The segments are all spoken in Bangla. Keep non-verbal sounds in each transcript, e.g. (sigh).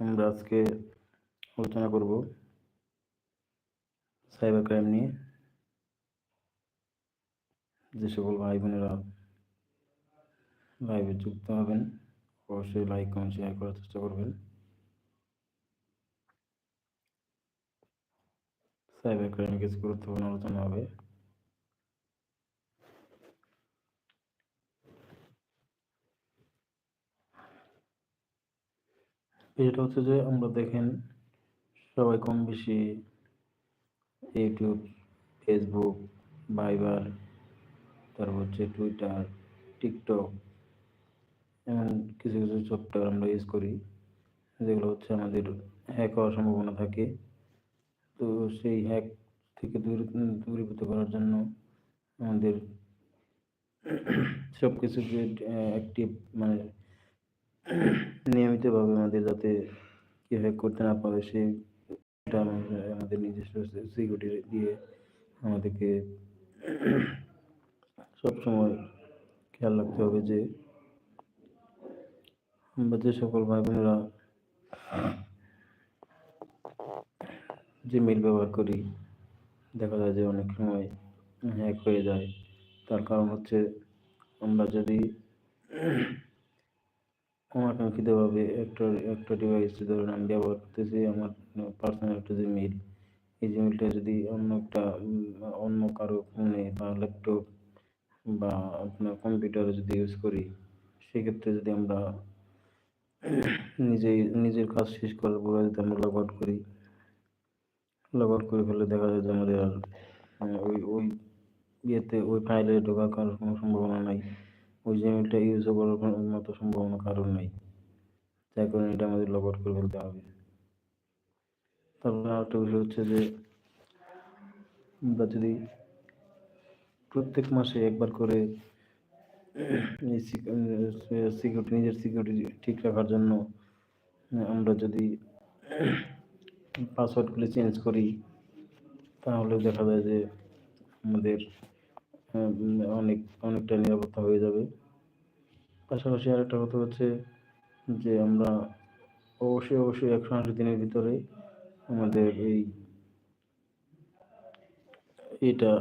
আমরা আজকে আলোচনা করব সাইবার ক্রাইম নিয়ে। যে সকল ভাই বোনেরা লাইভে যুক্ত হবেন, অবশ্যই লাইক কমেন্ট শেয়ার করার চেষ্টা করবেন। সাইবার ক্রাইমে কিছু গুরুত্বপূর্ণ আলোচনা হবে। বিষয়টা হচ্ছে যে আমরা দেখেন সবাই কম বেশি ইউটিউব ফেসবুক ভাইবার তারপর হচ্ছে টুইটার টিকটক এমন কিছু কিছু সফটওয়্যার আমরা ইউজ করি, যেগুলো হচ্ছে আমাদের হ্যাক হওয়ার সম্ভাবনা থাকে। তো সেই হ্যাক থেকে দূর, দূরীভূত করার জন্য আমাদের সব কিছু যে অ্যাক্টিভ মানে নিয়মিতভাবে আমাদের যাতে হ্যাক করতে না পারে সেটা আমাদের নিজস্ব সিকিউরিটি দিয়ে আমাদেরকে সবসময় খেয়াল রাখতে হবে যে আমরা যে সকল ভাই বোনেরা যে মেল ব্যবহার করি, দেখা যায় যে অনেক সময় হ্যাক হয়ে যায়। তার কারণ হচ্ছে আমরা যদি অনাকাঙ্ক্ষিতভাবে একটা একটা ডিভাইস ধরুন আমি ব্যবহার করতেছি, আমার পার্সোনাল একটা যে মেল এই যে মেলটা যদি অন্য একটা অন্য কারও ফোনে বা ল্যাপটপ বা আপনার কম্পিউটারে যদি ইউজ করি, সেক্ষেত্রে যদি আমরা নিজেই, নিজের কাজ শেষ করার পরে যদি আমরা লগ আউট করি লগ আউট করে ফেলে দেখা যায় যে আমাদের আর ওই ওই ইয়েতে, ওই ফাইলে ঢোকার কোনো সম্ভাবনা নাই। ওই জিমেলটা ইউজ করার কোনো মতো সম্ভাবনা, কারণ নেই। যার কারণে এটা আমাদের লগ করে ফেলতে হবে। তারপরে আরেকটা বিষয় হচ্ছে যে, আমরা যদি প্রত্যেক মাসে একবার করে সিকিউরিটি নিজের সিকিউরিটি ঠিক রাখার জন্য আমরা যদি পাসওয়ার্ডগুলি চেঞ্জ করি তাহলে দেখা যায় যে আমাদের অনেক, অনেকটা নিরাপত্তা হয়ে যাবে। পাশাপাশি আরেকটা কথা হচ্ছে যে আমরা অবশ্যই অবশ্যই একশো আশি দিনের ভিতরে আমাদের এই এটা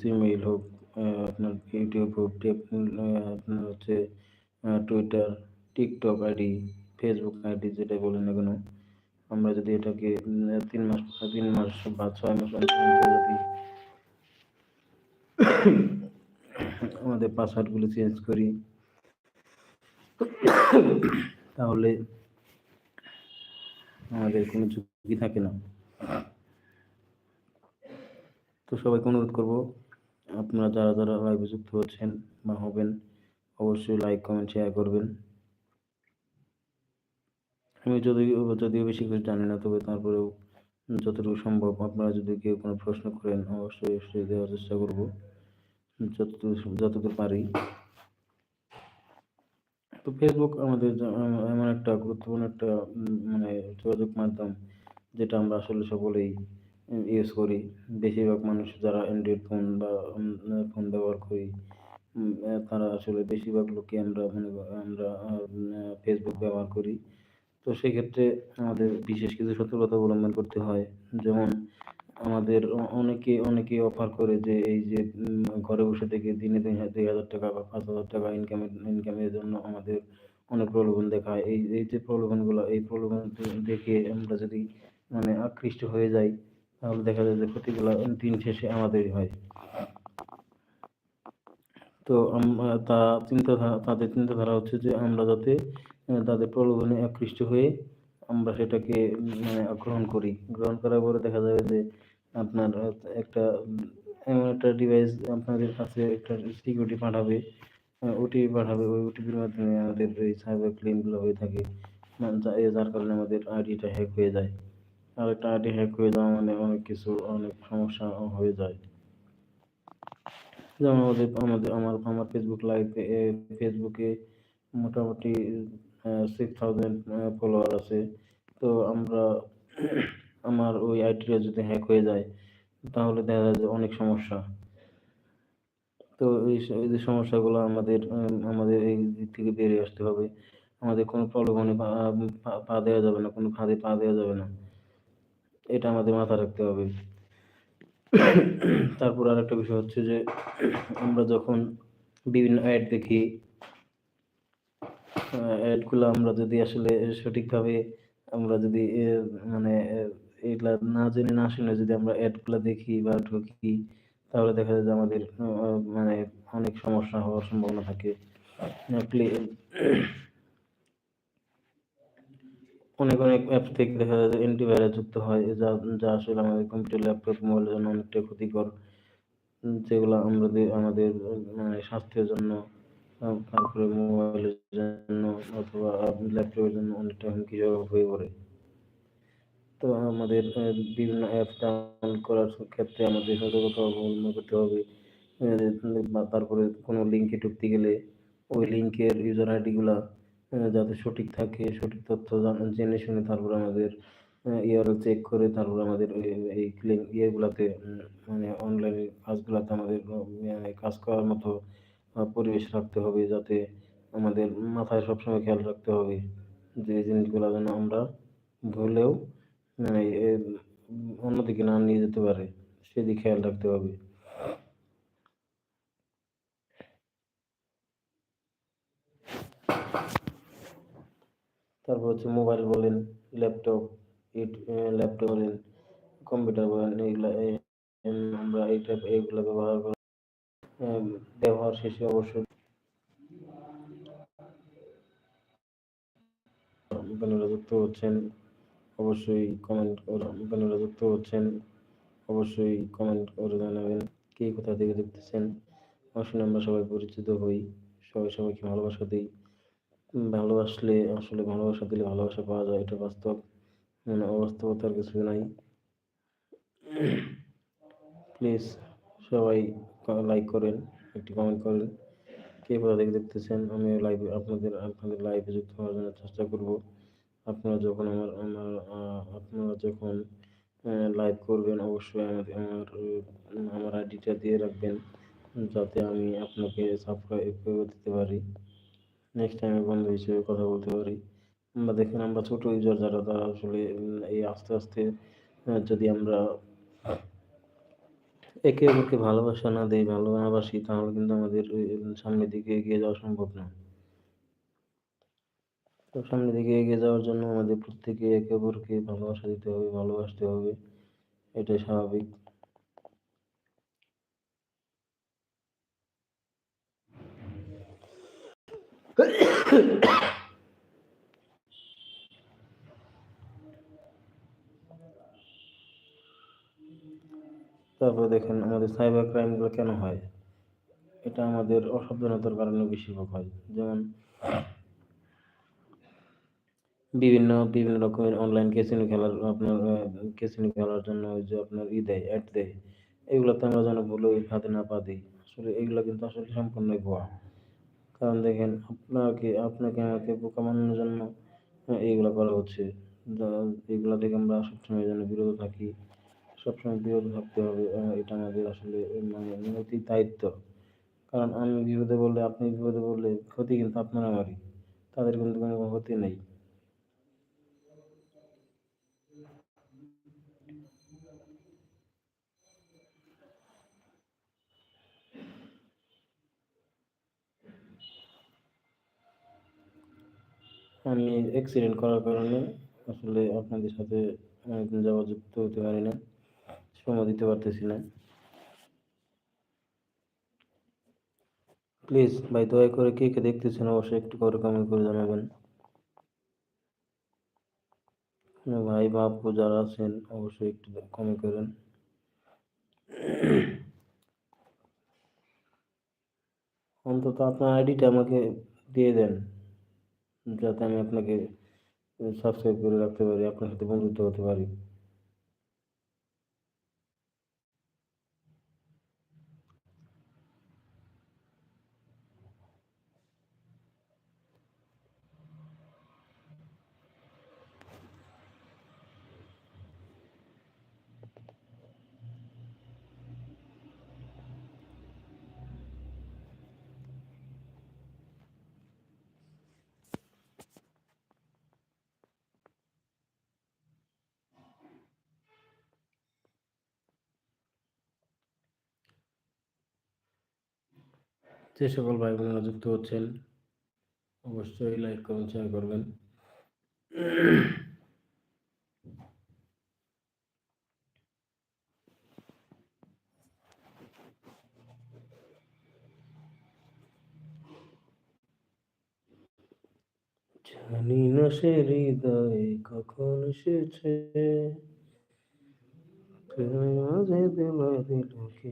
জিমেইল হোক আপনার ইউটিউব হোক আপনার হচ্ছে Twitter TikTok ID Facebook ID যেটা বলেন না কেন, আমরা যদি এটাকে তিন মাস তিন মাস বা ছয় মাস যদি আমাদের পাসওয়ার্ডগুলো চেঞ্জ করি। তাহলে আমাদের কোনো ঝুঁকি থাকে না। তো সবাইকে অনুরোধ করব, আপনারা যারা যারা লাইভে যুক্ত হচ্ছেন বা হবেন, অবশ্যই লাইক কমেন্ট শেয়ার করবেন। আমি যদিও যদিও বেশি কিছু জানি না, তবে তারপরেও যতটুকু সম্ভব আপনারা যদি কেউ কোনো প্রশ্ন করেন, অবশ্যই অবশ্যই দেওয়ার চেষ্টা করব। যতদূর যতদূর পারি। তো ফেসবুক আমাদের এমন একটা গুরুত্বপূর্ণ একটা মানে যোগাযোগ মাধ্যম, যেটা আমরা আসলে সকলেই ইউজ করি। বেশিরভাগ মানুষ যারা অ্যান্ড্রয়েড ফোন বা ফোন ব্যবহার করি তারা আসলে বেশিরভাগ লোকই আমরা আমরা ফেসবুক ব্যবহার করি। তো সেক্ষেত্রে আমাদের বিশেষ কিছু সতর্কতা অবলম্বন করতে হয়। যেমন আমাদের অনেকে অনেকে অফার করে যে এই যে ঘরে বসে থেকে দিনে দুই দুই হাজার টাকা বা পাঁচ হাজার টাকা ইনকামের ইনকামের জন্য আমাদের অনেক প্রলোভন দেখায়। এই এই যে প্রলোভনগুলো, এই প্রলোভন দেখে আমরা যদি মানে আকৃষ্ট হয়ে যাই, তাহলে দেখা যায় যে ক্ষতিগুলো দিন শেষে আমাদেরই হয়। তো আমরা, তা চিন্তাধারা তাদের চিন্তাধারা হচ্ছে যে আমরা যাতে তাদের প্রলোভনে আকৃষ্ট হয়ে আমরা সেটাকে মানে গ্রহণ করি। গ্রহণ করার পরে দেখা যাবে যে আপনার একটা এমন একটা ডিভাইস আপনাদের কাছে একটা সিকিউরিটি পাঠাবে ওটিপি পাঠাবে। ওই ওটিপির মাধ্যমে আমাদের এই সাইবার ক্লেমগুলো হয়ে থাকে। যার কারণে আমাদের আইডিটা হ্যাক হয়ে যায়। আর একটা আইডি হ্যাক হয়ে যাওয়া মানে অনেক কিছু, অনেক সমস্যা হয়ে যায়। যেমন আমাদের আমাদের, আমার আমার ফেসবুক লাইভে ফেসবুকে মোটামুটি সিক্স থাউজেন্ড ফলোয়ার আছে। তো আমরা (clears throat) আমার ওই আইডিটা যদি হ্যাক হয়ে যায়, তাহলে দেখা যায় যে অনেক সমস্যা। তো এই যে সমস্যাগুলো আমাদের আমাদের এই দিক থেকে বেরিয়ে আসতে হবে। আমাদের কোনো প্রলোভনে পা দেওয়া যাবে না, কোনো ফাঁদে পা দেওয়া যাবে না। এটা আমাদের মাথায় রাখতে হবে। (clears throat) তারপর আরেকটা বিষয় হচ্ছে যে, আমরা যখন বিভিন্ন অ্যাড দেখি অ্যাডগুলো আমরা যদি আসলে সঠিকভাবে আমরা যদি মানে এগুলা না জেনে না শুনে যদি আমরা অ্যাডগুলো দেখি বা ঢুকি, তাহলে দেখা যায় যে আমাদের মানে অনেক সমস্যা হওয়ার সম্ভাবনা থাকে। অনেক অনেক অ্যাপ থেকে দেখা যায় যে অ্যান্টিভাইরাস যুক্ত হয়, যা যা আসলে আমাদের কম্পিউটার ল্যাপটপ মোবাইলের জন্য অনেকটাই ক্ষতিকর। যেগুলো আমাদের আমাদের মানে স্বাস্থ্যের জন্য তারপরে মোবাইলের জন্য অথবা ল্যাপটপের জন্য অনেকটা হুমকিজনক হয়ে পড়ে। তো আমাদের বিভিন্ন অ্যাপ ডাউনলোড করার ক্ষেত্রে আমাদের সতর্কতা অবলম্বন করতে হবে। তারপরে কোনো লিঙ্কে ঢুকতে গেলে ওই লিঙ্কের ইউজার আইডিগুলা যাতে সঠিক থাকে, সঠিক তথ্য জেনে শুনে তারপর আমাদের ইয়ারও চেক করে তারপর আমাদের এই ক্লিন ইয়েগুলাতে মানে অনলাইনে কাজগুলাতে আমাদের মানে কাজ করার মতো পরিবেশ রাখতে হবে যাতে আমাদের মাথায় সবসময় খেয়াল রাখতে হবে যে জিনিসগুলো যেন আমরা ভুলেও মানে অন্যদিকে না নিয়ে যেতে পারে সেদিকে খেয়াল রাখতে হবে। তারপর হচ্ছে মোবাইল বলেন ল্যাপটপ ল্যাপটপ বলেন কম্পিউটার বলেন এইগুলা এ- এম, আমরা এই টাইপ এইগুলা ব্যবহার ব্যবহার শেষে অবশ্যই বোনেরা যুক্ত হচ্ছেন অবশ্যই কমেন্ট বোনেরা যুক্ত হচ্ছেন অবশ্যই কমেন্ট করে জানাবেন কে কোথা থেকে দেখতেছেন। আসলে আমরা সবাই পরিচিত হই, সবাই সবাইকে ভালোবাসা দিই। ভালোবাসলে আসলে ভালোবাসা দিলে ভালোবাসা পাওয়া যায়, এটা বাস্তব। মানে অবাস্তবতার কিছু নাই। (clears throat) প্লিজ সবাই লাইক করেন, একটি কমেন্ট করেন, কে কোথা থেকে দেখতেছেন আমি লাইভে আপনাদের আপনাদের লাইভে যুক্ত হওয়ার জন্য চেষ্টা করব। আপনারা যখন আমার আমার আপনারা যখন লাইভ করবেন, অবশ্যই আমাদের আমার আমার আইডিটা দিয়ে রাখবেন, যাতে আমি আপনাকে সাবস্ক্রাইব করে দিতে পারি। নেক্সট টাইমে বন্ধু হিসেবে কথা বলতে পারি। আমরা দেখেন আমরা ছোট ইউজার যারা, তারা আসলে, এই আস্তে আস্তে যদি আমরা একে অপরকে ভালোবাসা না দেই ভালো না বাসি, তাহলে কিন্তু আমাদের সামনের দিকে এগিয়ে যাওয়া সম্ভব না। তো সামনের দিকে এগিয়ে যাওয়ার জন্য আমাদের প্রত্যেকে একে অপরকে ভালোবাসা দিতে হবে, ভালোবাসতে হবে, এটাই স্বাভাবিক। তারপরে দেখেন আমাদের সাইবার ক্রাইমগুলো কেন হয়? এটা আমাদের অসাবধানতার কারণে বেশিরভাগ হয়। যেমন বিভিন্ন বিভিন্ন রকমের অনলাইন ক্যাসিনো খেলার আপনার ক্যাসিনো খেলার জন্য ওই যে আপনার ই দেয় অ্যাড দেয়। এগুলোতে আমরা যেন ওই ফাঁদে না পা দিই। আসলে এগুলো কিন্তু আসলে সম্পূর্ণই ভুয়া। কারণ দেখেন আপনাকে আপনাকে আমাকে বোকা বানানোর জন্য আহ, এইগুলা করা হচ্ছে। এগুলা থেকে আমরা সবসময় যেন বিরত থাকি। সবসময় বিরত থাকতে হবে এটা আমাদের আসলে মানে নৈতিক দায়িত্ব। কারণ আমি বিপদে বললে আপনি বিপদে বললে ক্ষতি কিন্তু আপনার আমারই, তাদের কিন্তু কোনো ক্ষতি নেই। আমি অ্যাক্সিডেন্ট করার কারণে আসলে আপনাদের সাথে অনেকদিন যাওয়া যুক্ত হতে পারি না সময় দিতে পারতেছি না। প্লিজ ভাই, দয়া করে কে কে দেখতেছেন অবশ্যই একটু করে কমেন্ট করে জানাবেন। কোনো ভাই বা আপু যারা আছেন অবশ্যই একটু কমেন্ট করেন। অন্তত আপনার আইডিটা আমাকে দিয়ে দেন, যাতে আমি আপনাকে সাবস্ক্রাইব করে রাখতে পারি, আপনার সাথে বন্ধুত্ব হতে পারি। যে সকল ভাই বোনেরা যুক্ত হচ্ছেন, অবশ্যই লাইক কমেন্ট শেয়ার করবেন। জানি না সে হৃদয়ে কখন এসেছে। মাঝে দিল দিলকে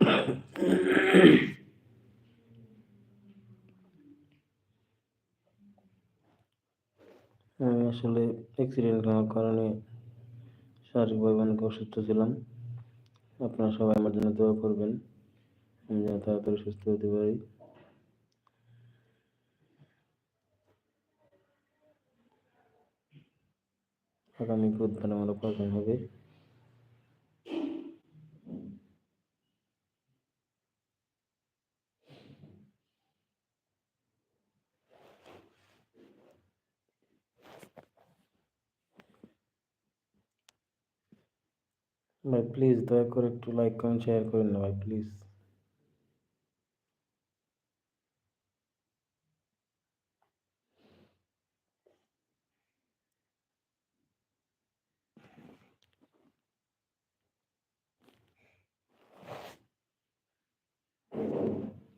(clears throat) আমি আসলে অ্যাক্সিডেন্ট হওয়ার কারণে শারীরিকভাবে অনেক অসুস্থ ছিলাম। আপনারা সবাই আমার জন্য দোয়া করবেন। আমি যেন তাড়াতাড়ি সুস্থ হতে পারি। আগামী বুধবার আমার অপারেশন হবে। ভাই প্লিজ দয়া করে একটু লাইক কমেন্ট শেয়ার করেন না ভাই প্লিজ